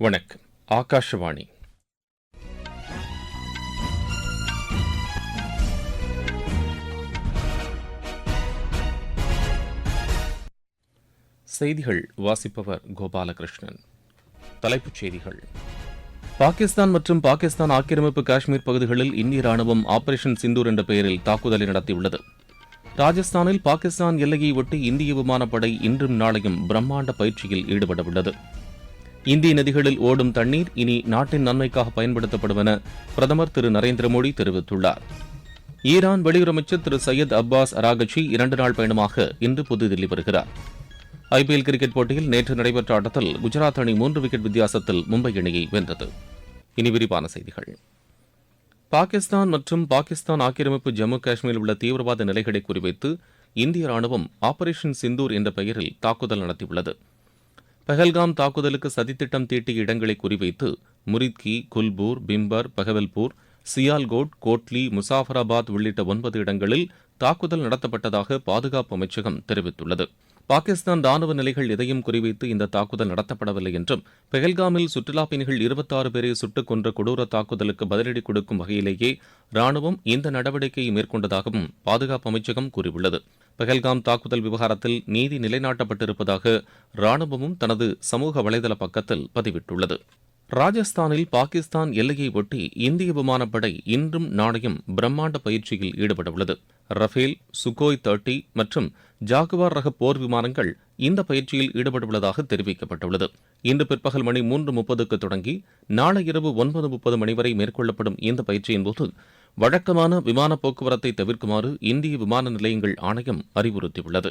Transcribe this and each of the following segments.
வணக்கம். ஆகாஷவாணி. செய்திகள் வாசிப்பவர் கோபாலகிருஷ்ணன். தலைப்புச் செய்திகள். பாகிஸ்தான் மற்றும் பாகிஸ்தான் ஆக்கிரமிப்பு காஷ்மீர் பகுதிகளில் இந்திய ராணுவம் ஆபரேஷன் சிந்தூர் என்ற பெயரில் தாக்குதலை நடத்தியுள்ளது. ராஜஸ்தானில் பாகிஸ்தான் எல்லையை ஒட்டி இந்திய விமானப்படை இன்றும் நாளையும் பிரம்மாண்ட பயிற்சியில் ஈடுபடவுள்ளது. இந்திய நதிகளில் ஓடும் தண்ணீர் இனி நாட்டின் நன்மைக்காக பயன்படுத்தப்படும் என பிரதமர் திரு நரேந்திர மோடி தெரிவித்துள்ளார். ஈரான் வெளியுறவமைச்சர் திரு சையத் அப்பாஸ் அராகச்சி இரண்டு நாள் பயணமாக இன்று புதுதில்லி வருகிறார். ஐபிஎல் கிரிக்கெட் போட்டியில் நேற்று நடைபெற்ற ஆட்டத்தில் குஜராத் அணி மூன்று விக்கெட் வித்தியாசத்தில் மும்பை அணியை வென்றது. இனி விரிவான செய்திகள். பாகிஸ்தான் மற்றும் பாகிஸ்தான் ஆக்கிரமிப்பு ஜம்மு காஷ்மீரில் உள்ள தீவிரவாத நிலைகளை குறிவைத்து இந்திய ராணுவம் ஆபரேஷன் சிந்தூர் என்ற பெயரில் தாக்குதல் நடத்தியுள்ளது. பஹல்காம் தாக்குதலுக்கு சதித்திட்டம் தீட்டிய இடங்களை குறிவைத்து முரித்கி குல்பூர் பிம்பர் பகவல்பூர் சியால்கோட் கோட்லி முசாஃபராபாத் உள்ளிட்ட ஒன்பது இடங்களில் தாக்குதல் நடத்தப்பட்டதாக பாதுகாப்பு அமைச்சகம் தெரிவித்துள்ளது. பாகிஸ்தான் ராணுவ நிலைகள் எதையும் குறிவைத்து இந்த தாக்குதல் நடத்தப்படவில்லை என்றும் பெஹல்காமில் சுற்றுலாப் பயணிகள் இருபத்தாறு பேரை சுட்டுக் கொன்ற கொடூர தாக்குதலுக்கு பதிலடி கொடுக்கும் வகையிலேயே ராணுவம் இந்த நடவடிக்கையை மேற்கொண்டதாகவும் பாதுகாப்பு அமைச்சகம் கூறியுள்ளது. பெஹல்காம் தாக்குதல் விவகாரத்தில் நீதி நிலைநாட்டப்பட்டிருப்பதாக ராணுவமும் தனது சமூக வலைதள பக்கத்தில் பதிவிட்டுள்ளது. ராஜஸ்தானில் பாகிஸ்தான் எல்லையை ஒட்டி இந்திய விமானப்படை இன்றும் நாளையும் பிரம்மாண்ட பயிற்சியில் ஈடுபடவுள்ளது. ரஃபேல் சுகோய் தேர்ட்டி மற்றும் ஜாகுவார் ரக போர் விமானங்கள் இந்த பயிற்சியில் ஈடுபடவுள்ளதாக தெரிவிக்கப்பட்டுள்ளது. இன்று பிற்பகல் மணி மூன்று முப்பதுக்கு தொடங்கி நாளை இரவு ஒன்பது முப்பது மணி வரை மேற்கொள்ளப்படும் இந்த பயிற்சியின் போது வழக்கமான விமான போக்குவரத்தை தவிர்க்குமாறு இந்திய விமான நிலையங்கள் ஆணையம் அறிவுறுத்தியுள்ளது.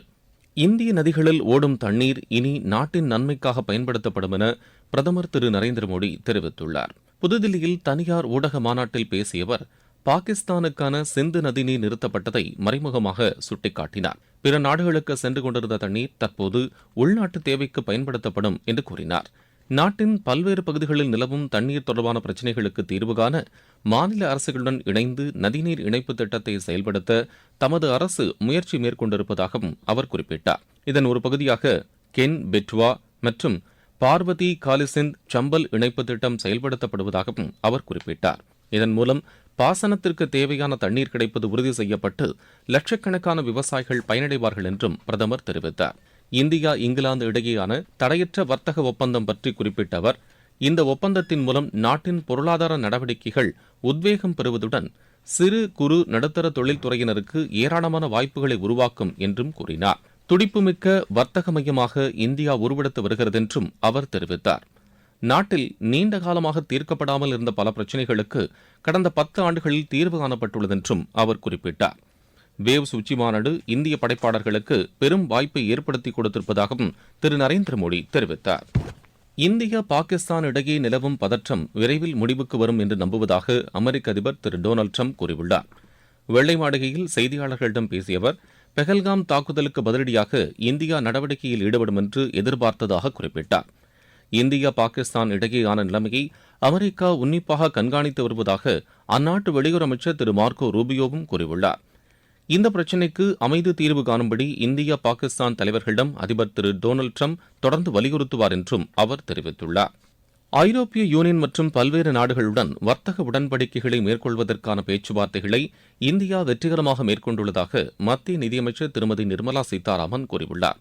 இந்திய நதிகளில் ஓடும் தண்ணீர் இனி நாட்டின் நன்மைக்காக பயன்படுத்தப்படும் என பிரதமர் திரு நரேந்திர மோடி தெரிவித்துள்ளார். புதுதில்லியில் தனியார் ஊடக மாநாட்டில் பேசிய அவர் பாகிஸ்தானுக்கான சிந்து நதிநீர் நிறுத்தப்பட்டதை மறைமுகமாக சுட்டிக்காட்டினார். பிற நாடுகளுக்கு சென்று கொண்டிருந்த தண்ணீர் தற்போது உள்நாட்டு தேவைக்கு பயன்படுத்தப்படும் என்று கூறினார். நாட்டின் பல்வேறு பகுதிகளில் நிலவும் தண்ணீர் தொடர்பான பிரச்சினைகளுக்கு தீர்வு காண மாநில அரசுகளுடன் இணைந்து நதிநீர் இணைப்பு திட்டத்தை செயல்படுத்த தமது அரசு முயற்சி மேற்கொண்டிருப்பதாகவும் அவர் குறிப்பிட்டார். இதன் ஒரு பகுதியாக கென் பெட்வா மற்றும் பார்வதி காலிசிந்த் சம்பல் இணைப்பு திட்டம் செயல்படுத்தப்படுவதாகவும் அவர் குறிப்பிட்டார். இதன் மூலம் பாசனத்திற்கு தேவையான தண்ணீர் கிடைப்பது உறுதி செய்யப்பட்டு லட்சக்கணக்கான விவசாயிகள் பயனடைவார்கள் என்றும் பிரதமர் தெரிவித்தார். இந்தியா இங்கிலாந்து இடையேயான தடையற்ற வர்த்தக ஒப்பந்தம் பற்றி குறிப்பிட்ட அவர் இந்த ஒப்பந்தத்தின் மூலம் நாட்டின் பொருளாதார நடவடிக்கைகள் உத்வேகம் பெறுவதுடன் சிறு குறு நடுத்தர தொழில்துறையினருக்கு ஏராளமான வாய்ப்புகளை உருவாக்கும் என்றும் கூறினார். துடிப்புமிக்க வர்த்தக மையமாக இந்தியா உருவெடுத்து வருகிறது என்றும் அவர் தெரிவித்தார். நாட்டில் நீண்ட காலமாக தீர்க்கப்படாமல் இருந்த பல பிரச்சினைகளுக்கு கடந்த பத்து ஆண்டுகளில் தீர்வு காணப்பட்டுள்ளது என்றும் அவர் குறிப்பிட்டார். வேவ்ஸ் உச்சி மாநாடு இந்திய படைப்பாளர்களுக்கு பெரும் வாய்ப்பை ஏற்படுத்தி கொடுத்திருப்பதாகவும் திரு நரேந்திர மோடி தெரிவித்தார். இந்தியா பாகிஸ்தான் இடையே நிலவும் பதற்றம் விரைவில் முடிவுக்கு வரும் என்று நம்புவதாக அமெரிக்க அதிபர் திரு டொனால்டு ட்ரம்ப் கூறியுள்ளார். வெள்ளை மாளிகையில் செய்தியாளர்களிடம் பேசிய அவர் பெஹல்காம் தாக்குதலுக்கு பதிலடியாக இந்தியா நடவடிக்கையில் ஈடுபடும் என்று எதிர்பார்த்ததாக குறிப்பிட்டார். இந்தியா பாகிஸ்தான் இடையேயான நிலைமையை அமெரிக்கா உன்னிப்பாக கண்காணித்து வருவதாக அந்நாட்டு வெளியுறவு அமைச்சர் திரு மார்க்கோ ரூபியோவும் கூறியுள்ளார். இந்த பிரச்சினைக்கு அமைதி தீர்வு காணும்படி இந்தியா பாகிஸ்தான் தலைவர்களிடம் அதிபர் திரு டொனால்டு ட்ரம்ப் தொடர்ந்து வலியுறுத்துவார் என்றும் அவர் தெரிவித்துள்ளார். ஐரோப்பிய யூனியன் மற்றும் பல்வேறு நாடுகளுடன் வர்த்தக உடன்படிக்கைகளை மேற்கொள்வதற்கான பேச்சுவார்த்தைகளை இந்தியா வெற்றிகரமாக மேற்கொண்டுள்ளதாக மத்திய நிதியமைச்சர் திருமதி நிர்மலா சீதாராமன் கூறியுள்ளார்.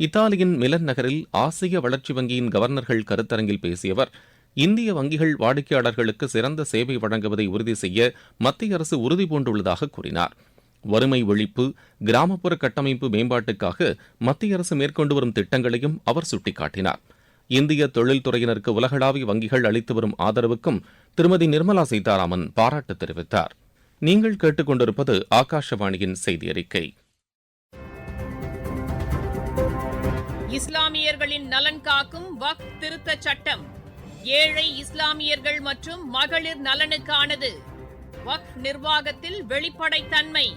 இத்தாலியின் மிலன் நகரில் ஆசிய வளர்ச்சி வங்கியின் கவர்னர்கள் கருத்தரங்கில் பேசியவர் இந்திய வங்கிகள் வாடிக்கையாளர்களுக்கு சிறந்த சேவை வழங்குவதை உறுதி செய்ய மத்திய அரசு உறுதி பூண்டுள்ளதாக கூறினார். வறுமை ஒழிப்பு கிராமப்புற கட்டமைப்பு மேம்பாட்டுக்காக மத்திய அரசு மேற்கொண்டு வரும் திட்டங்களையும் அவர் சுட்டிக்காட்டினார். இந்திய தொழில்துறையினருக்கு உலகளாவிய வங்கிகள் அளித்து வரும் ஆதரவுக்கும் திருமதி நிர்மலா சீதாராமன் பாராட்டு தெரிவித்தார். நீங்கள் கேட்டுக்கொண்டிருப்பது ஆகாஷவாணியின் செய்தி அறிக்கை இஸ்லாமியர்களின் நலன் காக்கும் வக் திருத்த சட்டம். ஏழை இஸ்லாமியர்கள் மற்றும் மகளிர் நலனுக்கானது. வக் நிர்வாகத்தில் வெளிப்படைத்தன்மை.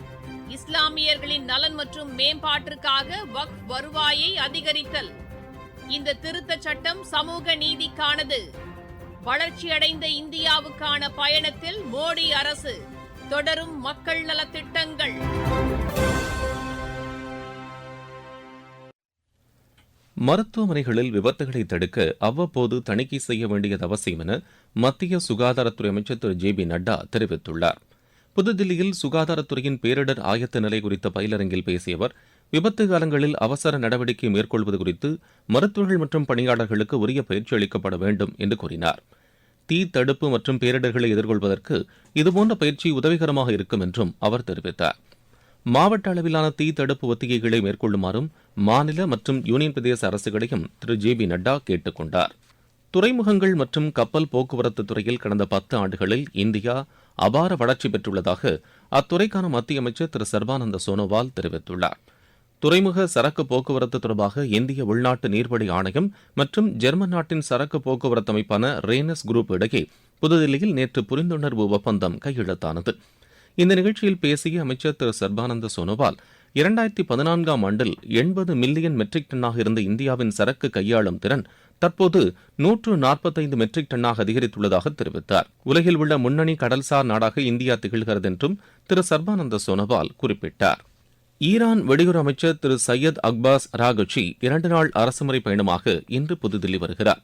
இஸ்லாமியர்களின் நலன் மற்றும் மேம்பாட்டிற்காக வக்ஃப் வருவாயை அதிகரித்தல். இந்த திருத்த சட்டம் சமூக நீதிக்கானது. வளர்ச்சியடைந்த இந்தியாவுக்கான பயணத்தில் மோடி அரசு தொடரும் மக்கள் நலத்திட்டங்கள். மருத்துவமனைகளில் விபத்துகளை தடுக்க அவ்வப்போது தணிக்கை செய்ய வேண்டியது அவசியம் என மத்திய சுகாதாரத்துறை அமைச்சர் திரு ஜே பி நட்டா தெரிவித்துள்ளார். புதுதில்லியில் சுகாதாரத்துறையின் பேரிடர் ஆயத்த நிலை குறித்த பயிலரங்கில் பேசிய அவர் விபத்து காலங்களில் அவசர நடவடிக்கை மேற்கொள்வது குறித்து மருத்துவர்கள் மற்றும் பணியாளர்களுக்கு உரிய பயிற்சி அளிக்கப்பட வேண்டும் என்று கூறினார். தீ தடுப்பு மற்றும் பேரிடர்களை எதிர்கொள்வதற்கு இதுபோன்ற பயிற்சி உதவிகரமாக இருக்கும் என்றும் அவர் தெரிவித்தார். மாவட்ட அளவிலான தீ தடுப்பு ஒத்திகைகளை மேற்கொள்ளுமாறும் மாநில மற்றும் யூனியன் பிரதேச அரசுகளையும் திரு ஜே பி நட்டா கேட்டுக் கொண்டார். துறைமுகங்கள் மற்றும் கப்பல் போக்குவரத்து துறையில் கடந்த பத்து ஆண்டுகளில் இந்தியா அபார வளர்ச்சி பெற்றுள்ளதாக அத்துறைக்கான மத்திய அமைச்சர் திரு. சர்பானந்த சோனோவால் தெரிவித்துள்ளார். துறைமுக சரக்கு போக்குவரத்து தொடர்பாக இந்திய உள்நாட்டு நீர்வழி ஆணையம் மற்றும் ஜெர்மன் நாட்டின் சரக்கு போக்குவரத்து அமைப்பான ரேனஸ் குரூப் இடையே புதுதில்லியில் நேற்று புரிந்துணர்வு ஒப்பந்தம் கையெழுத்தானது. இந்த நிகழ்ச்சியில் பேசிய அமைச்சர் திரு. சர்பானந்த சோனோவால் இரண்டாயிரத்தி பதினான்காம் ஆண்டில் எண்பது மில்லியன் மெட்ரிக் டன்னாக இருந்த இந்தியாவின் சரக்கு கையாளும் திறன் தற்போது நூற்று நாற்பத்தைந்து மெட்ரிக் டன்னாக அதிகரித்துள்ளதாக தெரிவித்தார். உலகில் உள்ள முன்னணி கடல்சார் நாடாக இந்தியா திகழ்கிறது என்றும் திரு சர்பானந்த சோனோவால் குறிப்பிட்டார். ஈரான் வெளியுறவு அமைச்சர் திரு சையத் அக்பாஸ் ராகச்சி இரண்டு நாள் அரசுமுறை பயணமாக இன்று புதுதில்லி வருகிறார்.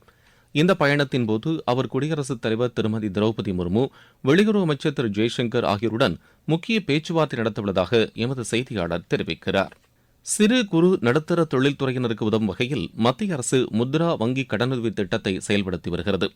இந்த பயணத்தின் போது அவர் குடியரசுத் தலைவர் திருமதி திரௌபதி முர்மு வெளியுறவு அமைச்சர் திரு ஜெய்சங்கர் ஆகியோருடன் முக்கிய பேச்சுவார்த்தை நடத்தவுள்ளதாக எமது செய்தியாளர் தெரிவிக்கிறார். சிறு குறு நடுத்தர தொழில்துறையினருக்கு உதவும் வகையில் மத்திய அரசு முத்ரா வங்கி கடனுதவி திட்டத்தை செயல்படுத்தி வருகிறது.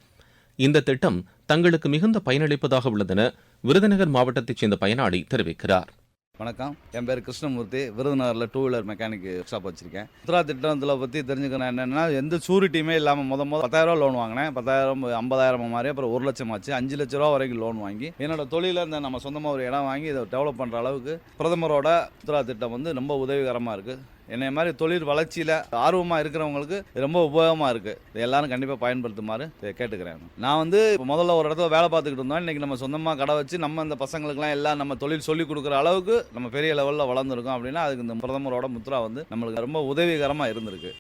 இந்த திட்டம் தங்களுக்கு மிகுந்த பயனளிப்பதாக உள்ளதென விருதுநகர் மாவட்டத்தைச் சேர்ந்த பயனாளி தெரிவிக்கிறார். வணக்கம். என் பேர் கிருஷ்ணமூர்த்தி. விருதுநகரில் டூ வீலர் மெக்கானிக் ஷாப் வச்சிருக்கேன். முத்ரா திட்டத்தில் பற்றி தெரிஞ்சுக்கணும் என்னென்னா எந்த சூரிட்டியுமே இல்லாமல் முத முத பத்தாயிரம் லோன் வாங்கினேன். பத்தாயிரம் ஐம்பதாயிரம் மாதிரி அப்புறம் ஒரு லட்சம் ஆச்சு. அஞ்சு லட்ச ரூபா வரைக்கும் லோன் வாங்கி என்னோட தொழில இந்த நம்ம சொந்தமாக ஒரு இடம் வாங்கி இதை டெவலப் பண்ணுற அளவுக்கு பிரதமரோட முத்ரா திட்டம் வந்து ரொம்ப உதவிகரமாக இருக்குது என்னை மாதிரி தொழில் வளர்ச்சியில் ஆர்வமாக இருக்கிறவங்களுக்கு ரொம்ப உபயோகமாக இருக்குது எல்லாரும் கண்டிப்பாக பயன்படுத்துமாறு இதை கேட்டுக்கிறேன். நான் வந்து முதல்ல ஒரு இடத்துல வேலை பார்த்துக்கிட்டு இருந்தோம். இன்றைக்கி நம்ம சொந்தமாக கடை வச்சு நம்ம இந்த பசங்களுக்குலாம் எல்லாம் நம்ம தொழில் சொல்லிக் கொடுக்குற அளவுக்கு நம்ம பெரிய லெவலில் வளர்ந்துருக்கோம் அப்படின்னா அதுக்கு இந்த பிரதமரோட முத்ரா வந்து நம்மளுக்கு ரொம்ப உதவிகரமாக இருந்திருக்கு.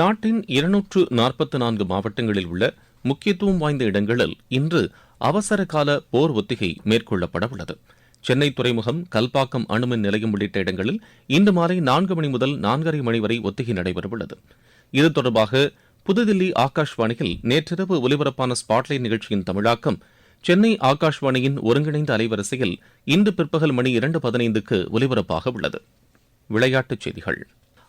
நாட்டின் இருநூற்று நாற்பத்தி நான்கு மாவட்டங்களில் உள்ள முக்கியத்துவம் வாய்ந்த இடங்களில் இன்று அவசர கால போர் ஒத்திகை மேற்கொள்ளப்பட உள்ளது. சென்னை துறைமுகம் கல்பாக்கம் அணுமின் நிலையம் உள்ளிட்ட இடங்களில் இன்று மாலை நான்கு மணி முதல் நான்கரை மணி வரை ஒத்திகை நடைபெறவுள்ளது. இது தொடர்பாக புதுதில்லி ஆகாஷ்வாணியில் நேற்றிரவு ஒலிபரப்பான ஸ்பாட்லைட் நிகழ்ச்சியின் தமிழாக்கம் சென்னை ஆகாஷ்வாணியின் ஒருங்கிணைந்த அலைவரிசையில் இன்று பிற்பகல் மணி இரண்டு பதினைந்துக்கு ஒலிபரப்பாக உள்ளது. விளையாட்டுச் செய்திகள்.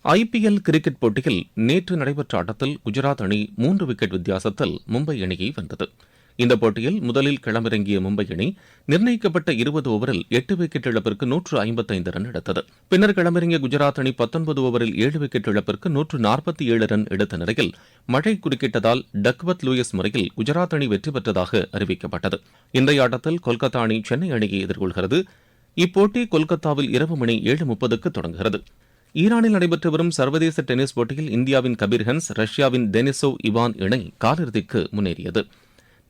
ஐபிஎல் கிரிக்கெட் போட்டியில் நேற்று நடைபெற்ற ஆட்டத்தில் குஜராத் அணி மூன்று விக்கெட் வித்தியாசத்தில் மும்பை அணியை வென்றது. இந்த போட்டியில் முதலில் களமிறங்கிய மும்பை அணி நிர்ணயிக்கப்பட்ட இருபது ஓவரில் எட்டு விக்கெட் இழப்பிற்கு நூற்று ஐம்பத்தைந்து ரன் எடுத்தது. பின்னர் களமிறங்கிய குஜராத் அணி பத்தொன்பது ஓவரில் ஏழு விக்கெட் இழப்பிற்கு நூற்று நாற்பத்தி ஏழு ரன் எடுத்த நிலையில் மழை குறுக்கிட்டதால் டக்வத் லூயிஸ் முறையில் குஜராத் அணி வெற்றி பெற்றதாக அறிவிக்கப்பட்டது. இன்றைய ஆட்டத்தில் கொல்கத்தா அணி சென்னை அணியை எதிர்கொள்கிறது. இப்போட்டி கொல்கத்தாவில் இரவு மணி ஏழு முப்பதுக்கு தொடங்குகிறது. ஈரானில் நடைபெற்று வரும் சர்வதேச டென்னிஸ் போட்டியில் இந்தியாவின் கபீர் ஹன்ஸ் ரஷ்யாவின் டெனிசோவ் இவான் இணை காலிறுதிக்கு முன்னேறியது.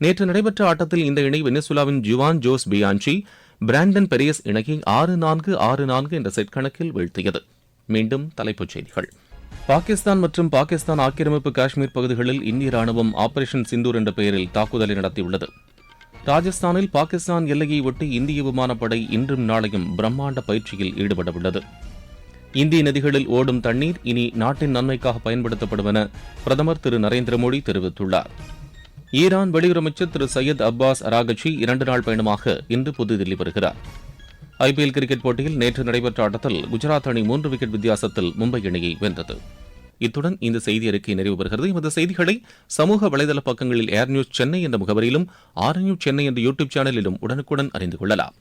நேற்று நடைபெற்ற ஆட்டத்தில் இந்த இணை வெனிசுலாவின் Juan Jose Bianchi Brandon Perez இணையை ஆறு நான்கு ஆறு நான்கு என்ற செட் கணக்கில் வீழ்த்தியது. மீண்டும் தலைப்புச் செய்திகள். பாகிஸ்தான் மற்றும் பாகிஸ்தான் ஆக்கிரமிப்பு காஷ்மீர் பகுதிகளில் இந்திய ராணுவம் ஆபரேஷன் சிந்தூர் என்ற பெயரில் தாக்குதலை நடத்தியுள்ளது. ராஜஸ்தானில் பாகிஸ்தான் எல்லையை ஒட்டி இந்திய விமானப்படை இன்றும் நாளையும் பிரம்மாண்ட பயிற்சியில் ஈடுபடவுள்ளது. இந்திய நதிகளில் ஓடும் தண்ணீர் இனி நாட்டின் நன்மைக்காக பயன்படுத்தப்படும் என பிரதமர் திரு நரேந்திர மோடி தெரிவித்துள்ளார். ஈரான் வெளியுறவு அமைச்சர் திரு சையத் அப்பாஸ் அராகச்சி இரண்டு நாள் பயணமாக இன்று புதுதில்லி வருகிறார். ஐபிஎல் கிரிக்கெட் போட்டியில் நேற்று நடைபெற்ற ஆட்டத்தில் குஜராத் அணி மூன்று விக்கெட் வித்தியாசத்தில் மும்பை அணியை வென்றது. இத்துடன் இந்த செய்தி அறிக்கை நிறைவு பெறுகிறது. எமது செய்திகளை சமூக வலைதள பக்கங்களில் ஏர் நியூஸ் சென்னை என்ற முகவரியிலும் ஆர் நியூஸ் சென்னை என்ற யூடியூப் சேனலிலும் உடனுக்குடன் அறிந்து கொள்ளலாம்.